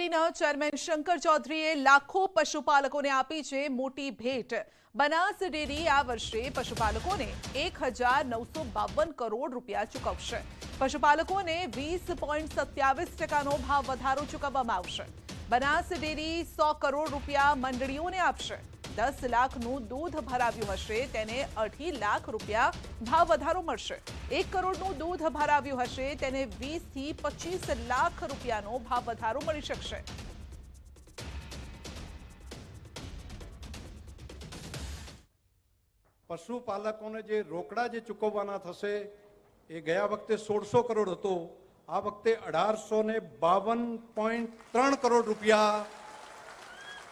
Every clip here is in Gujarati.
ડેરીના ચેરમેન શંકર ચૌધરીએ લાખો પશુપાલકોને આપી છે મોટી ભેટ. બનાસ ડેરી આ વર્ષે પશુપાલકોને એક કરોડ રૂપિયા ચૂકવશે. પશુપાલકોને વીસ પોઈન્ટ સત્યાવીસ ટકાનો ભાવ વધારો ચૂકવવામાં આવશે. બનાસ ડેરી સો કરોડ રૂપિયા મંડળીઓને આપશે. દસ લાખનું દૂધ ભરાવ્યું હશે, તેને અઢી લાખ રૂપિયા ભાવ વધારો મળશે. એક કરોડનું દૂધ ભરાવ્યું હશે, તેને વીસથી પચીસ લાખ રૂપિયાનો ભાવ વધારો મળી શકશે. પશુપાલકોને જે રોકડા જે ચૂકવવાના થશે, એ ગયા વખતે સોળસો કરોડ હતો, આ વખતે અઢારસો ને બાવન પોઈન્ટ ત્રણ કરોડ રૂપિયા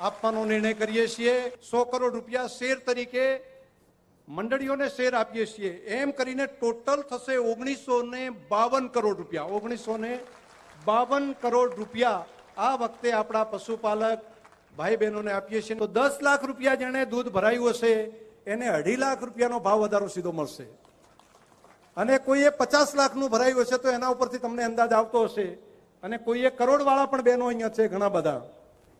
આપવાનો નિર્ણય કરીએ છીએ. સો કરોડ રૂપિયા શેર તરીકે મંડળીઓને શેર આપીએ છીએ. એમ કરીને ટોટલ થશે ઓગણીસો ને બાવન કરોડ રૂપિયા. ઓગણીસો ને બાવન કરોડ રૂપિયા આ વખતે આપણા પશુપાલક ભાઈ બહેનોને આપીએ છીએ. તો દસ લાખ રૂપિયા જેણે દૂધ ભરાયું હશે, એને અઢી લાખ રૂપિયાનો ભાવ વધારો સીધો મળશે. અને કોઈએ પચાસ લાખનું ભરાયું હશે તો એના ઉપરથી તમને અંદાજ આવતો હશે. અને કોઈએ કરોડવાળા પણ બહેનો અહીંયા છે ઘણા બધા.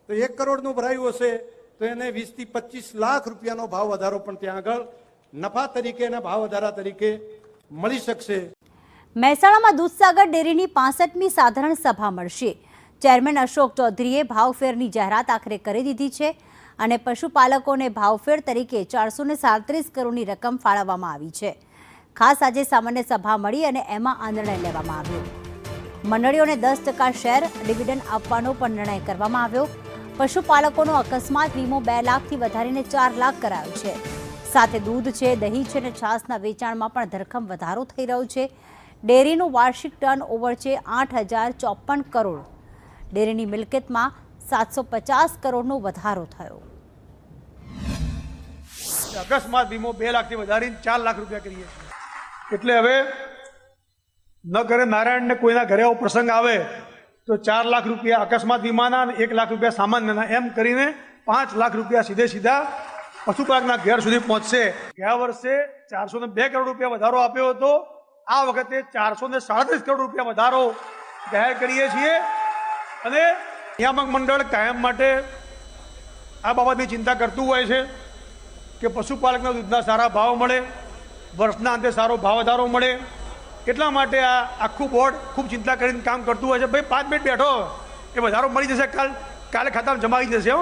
તો એક કરોડનું ભરાયું હશે, તો એને વીસથી પચીસ લાખ રૂપિયાનો ભાવ વધારો પણ ત્યાં આગળ નફા તરીકે અને ભાવ વધારા તરીકે મળી શકશે. મહેસાણામાં દૂધસાગર ડેરીની પાસઠમી સાધારણ સભા મળશે. ચેરમેન અશોક ચૌધરીએ ભાવફેરની જાહેરાત આખરે કરી દીધી છે અને પશુપાલકોને ભાવફેર તરીકે ચારસો ને સાડત્રીસ કરોડની રકમ ફાળવવામાં આવી છે. ખાસ આજે સામાન્ય સભા મળી અને એમાં આ નિર્ણય લેવામાં આવ્યો. મંડળીઓને દસ ટકા શેર ડિવિડન્ડ આપવાનો પણ નિર્ણય કરવામાં આવ્યો. પશુપાલકોનો અકસ્માત વીમો બે લાખથી વધારીને ચાર લાખ કરાયો છે. સાથે દૂધ છે, દહીં છે અને છાસના વેચાણમાં પણ ધરખમ વધારો થઈ રહ્યો છે. ડેરીનું વાર્ષિક ટર્ન ઓવર છે આઠ હજાર ચોપન કરોડ. ડેરીની મિલકતમાં સાતસો પચાસ કરોડનો વધારો થયો. અકસ્માત વીમો બે લાખથી વધારીને ચાર લાખ રૂપિયા કરીએ એટલે હવે ન ઘરે નારાયણને કોઈના ઘરે એવો પ્રસંગ આવે તો ચાર લાખ રૂપિયા અકસ્માત વીમાના અને એક લાખ રૂપિયા સામાન્યના એમ કરીને પાંચ લાખ રૂપિયા સીધે સીધા પશુપાલકના ઘેર સુધી પહોંચશે. ગયા વર્ષે ચારસો ને બે કરોડ રૂપિયા વધારો આપ્યો હતો. આ વખતે ચારસો ને સાડત્રીસ કરોડ રૂપિયા વધારો જાહેર કરીએ છીએ. અને નિયામક મંડળ કાયમ માટે આ બાબતની ચિંતા કરતું હોય છે કે પશુપાલકના દૂધના સારા ભાવ મળે, વર્ષના અંતે સારો ભાવ વધારો મળે એટલા માટે આ આખું બોર્ડ ખૂબ ચિંતા કરીને કામ કરતું હોય છે? ભાઈ, પાંચ મિનિટ બેઠો એ વધારો મળી જશે, કાલ કાલે ખાતામાં જમાવી જશે હો.